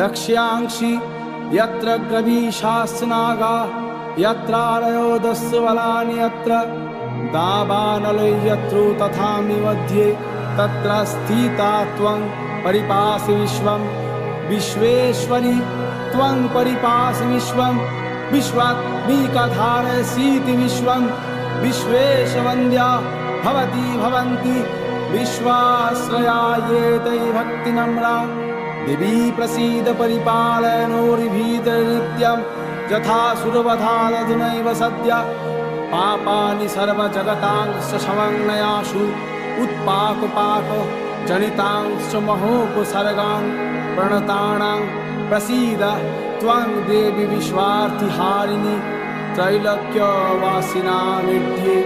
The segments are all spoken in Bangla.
रक्ष्यांसि यत्र ग्रवीशास्नागा यत्रारयो दस्वलानि यत्र दावानलै यत्रो तथामि मध्ये तत्र स्थिता त्वं परिपासि विश्वं विश्वेश्वरि त्वं परिपासि विश्वं विश्वात्मिकधारयसीति विश्वं विश्वेशवन्द्या भवती भवन्ति विश्वाश्रया ये तै भक्तिनम्रा देवी प्रसीद परिपालयनोर्भीतनित्यं यथा सुरवधादधुनैव सद्य पापानि सर्वजगतांश्च समन्नयासु उत्पाकपाक जनितांश्च महोपसर्गान् प्रणतानां प्रसीद त्वं देवि विश्वार्थिहारिणि त्रैलोक्यवासिनामिध्ये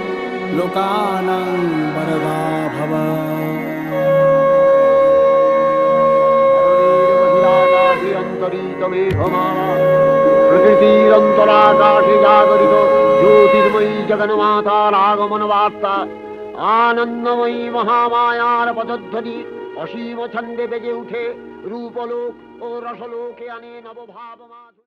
लोकानां वरदा भव বহিরাকাশে অন্তরিত মেঘমালা প্রকৃতির অন্তরাকাশে জাগরিত জ্যোতির্ময়ী জগন্মাতার আগমন বার্তা আনন্দময়ী মহামায়ার পদধ্বনি অসীম ছন্দে বেজে উঠে রূপলোক ও রসলোকে আনে নবভাব মাধুরী।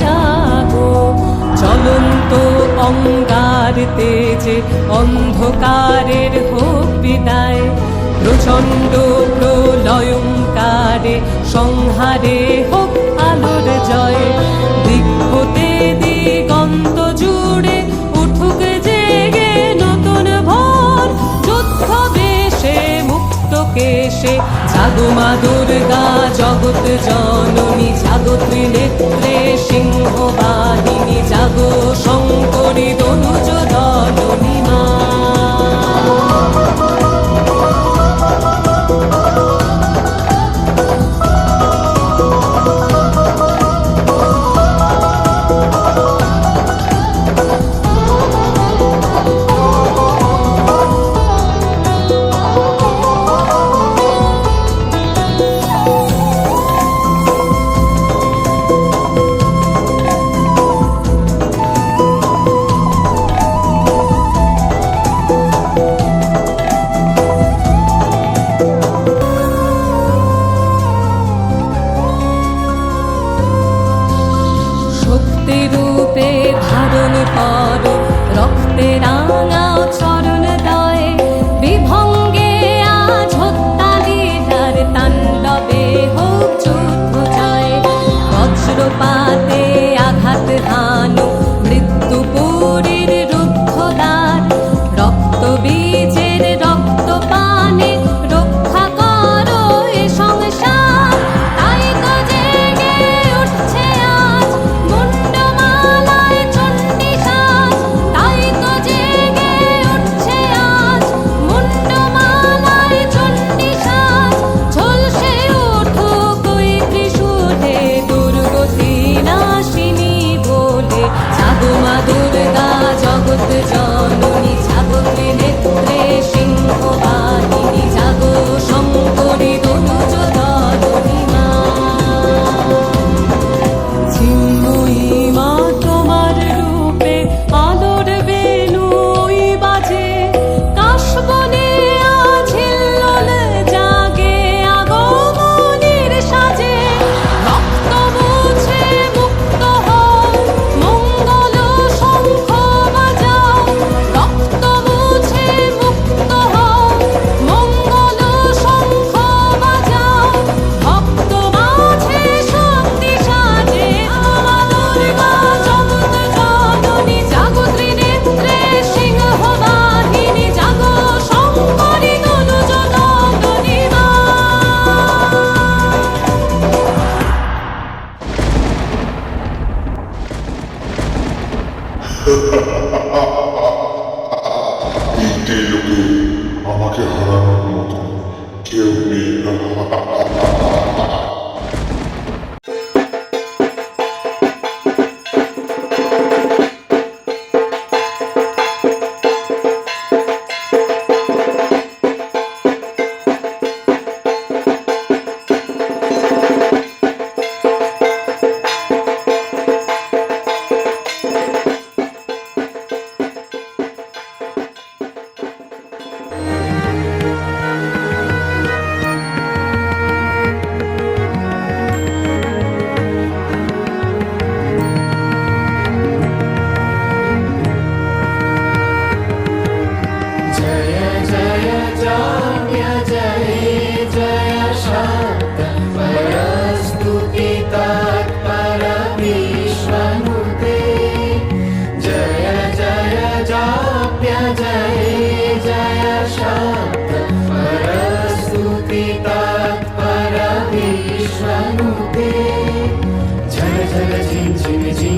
জাগো। চলন্ত অঙ্গার তেজে অন্ধকারের হোক বিদায় প্রচণ্ড প্রলয়ঙ্কারে সংহারে হোক আলোর জয়। দিক হতে দিগন্ত জুড়ে উঠুক জেগে নতুন ভর। যুদ্ধ বেশে মুক্ত কেশে জাগমা দুর্গা জগৎ জননী জাগো ত্রিনেত্রে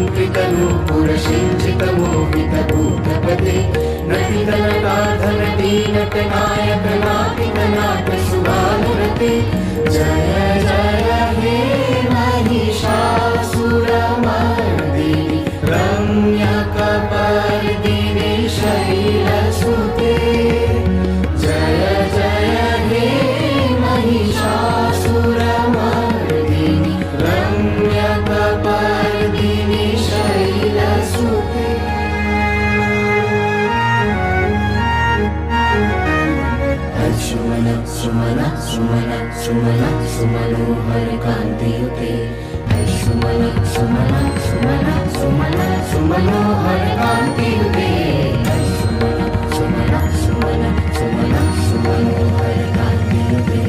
కల్పితము పురషించితము వితభూతపతి నటితన కాధనటి నటనాయక నాటిక నాట సుభానురతి. జయ सुमनोहर कान्तियुते सुमन सुमन सुमन सुमन सुमनोहर कान्तियुते सुमन सुमन सुमन सुमनोहर कान्तियुते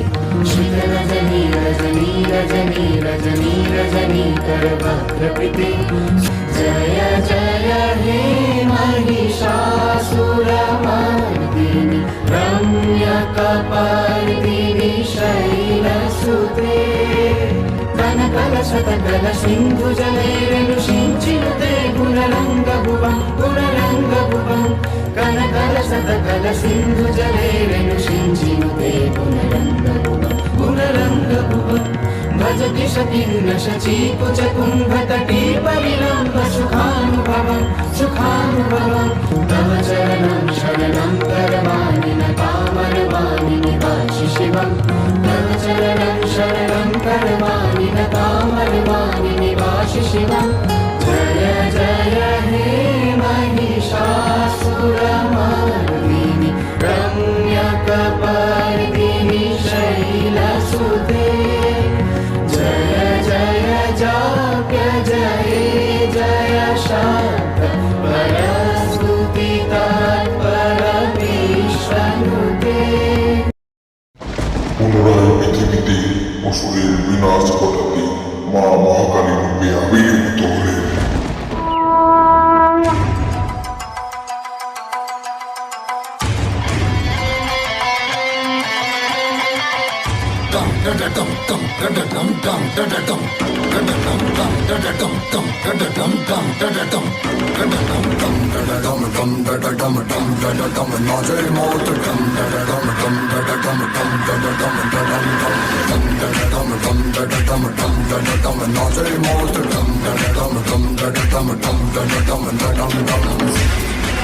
श्रित रजनी रजनी रजनी रजनी रजनी करवक्त्रकृते जय जय శతదళ సింధు జలేరను సించినుతే గుణరంగ భువం గుణరంగ భువం కనకల శతకల సింధు జలేరను సించినుతే గుణరంగ భువం గుణరంగ భువం భజతి శకిన్న శచీకుచ కుంభతటీ పరిలంబ సుఖానుభవం సుఖానుభవం తవ చరణం శరణం పరమానిన పామరవాణిని వాచి శివం తవ చరణం శరణం పరమా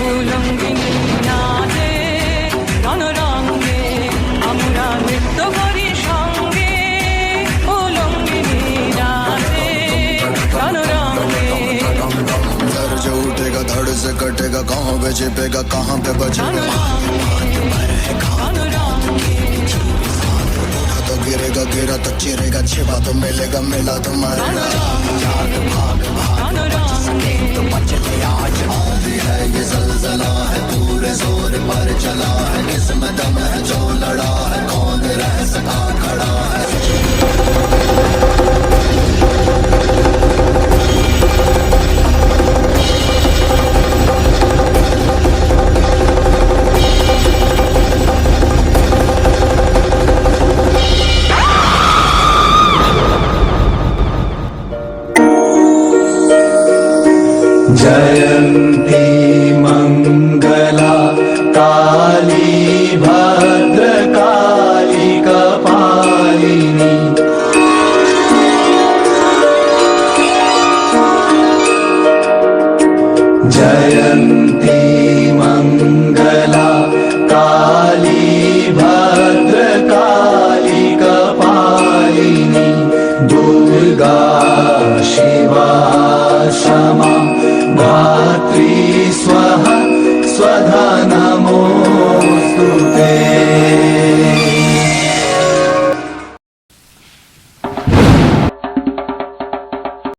উলঙ্গিনী নাচে রণরঙ্গে আমরা নৃত্য করি कटेगा कहाँ पे छिपेगा कहाँ पे बचेगा तो गिरेगा गिरा तो चिरेगा छिपा तो मिलेगा मिला तो मरेगा। है ये जलजला है पूरे ज़ोर पर चला है किसमें दम है जो लड़ा है कौन रह सका खड़ा है?